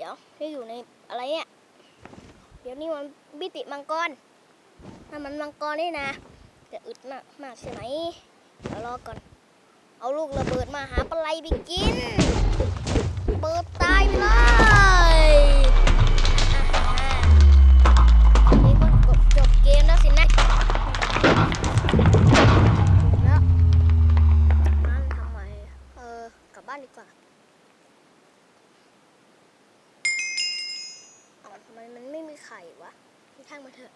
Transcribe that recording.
เดี๋ยวนี่อยู่ในอะไรเนี่ย เดี๋ยวนี่มันบิติมังกรถ้ามันมังกรนี่นะ จะอึดมากมากใช่ไหมเดี๋ยวรอก่อน เอาลูกระเบิดมาหาปลาไหลไปกิน เปิดตายไปเลยนี่ก็จบเกมแล้วสินะแล้วมันทไม เออ กลับบ้านดีกว่า ไข่วะ ช่างมาเถอะ